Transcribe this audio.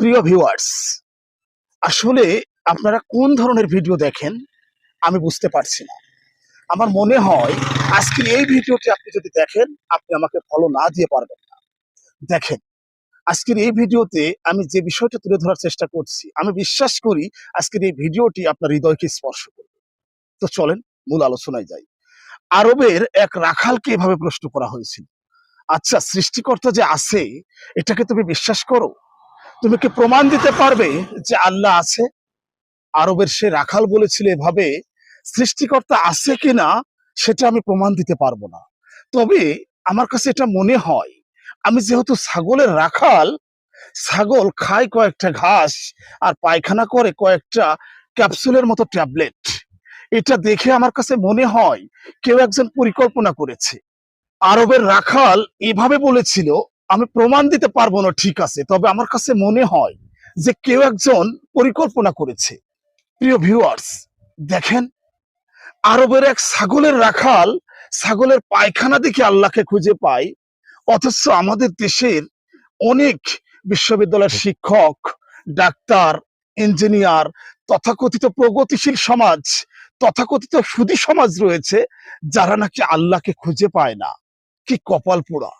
প্রিয় ভিউয়ার্স আসলে আপনারা কোন ধরনের ভিডিও দেখেন, আমি বুঝতে পারছি না। আমার মনে হয় আজকের এই ভিডিওটি আপনি যদি দেখেন, আপনি আমাকে ফলো না দিয়ে পারবেন না। দেখেন, আজকের এই ভিডিওতে আমি যে বিষয়টা তুলে ধরার চেষ্টা করছি, আমি বিশ্বাস করি আজকের এই ভিডিওটি আপনার হৃদয়কে স্পর্শ করবে। তো চলেন, মূল আলোচনায় যাই। আরবের এক রাখালকে এভাবে প্রশ্ন করা হয়েছিল আচ্ছা সৃষ্টিকর্তা যে আছে, এটাকে তুমি বিশ্বাস করো? তুমি কি প্রমাণ দিতে পারবে যে আল্লাহ আছে? আরবের সে রাখাল বলেছিল এভাবে, সৃষ্টিকর্তা আছে কিনা সেটা আমি প্রমাণ দিতে পারব না। তবে আমার কাছে এটা মনে হয়, আমি যেহেতু ছাগলের রাখাল, ছাগল খায় কয়েকটা ঘাস আর পায়খানা করে কয়েকটা ক্যাপসুলের মতো ট্যাবলেট। এটা দেখে আমার কাছে মনে হয় কেউ একজন পরিকল্পনা করেছে। আরবের রাখাল এভাবে বলেছিল আমি প্রমাণ দিতে পারব না ঠিক আছে, তবে আমার কাছে মনে হয় যে কেউ একজন পরিকল্পনা করেছে। প্রিয় ভিউয়ার্স দেখেন, আরবের এক ছাগলের রাখাল, ছাগলের পায়খানা দেখে আল্লাহকে খুঁজে পায়, অথচ আমাদের দেশের অনেক বিশ্ববিদ্যালয়ের শিক্ষক, ডাক্তার, ইঞ্জিনিয়ার, তথাকথিত প্রগতিশীল সমাজ, তথাকথিত সুদী সমাজ রয়েছে, যারা নাকি আল্লাহকে খুঁজে পায় না। কি কপাল পোড়া।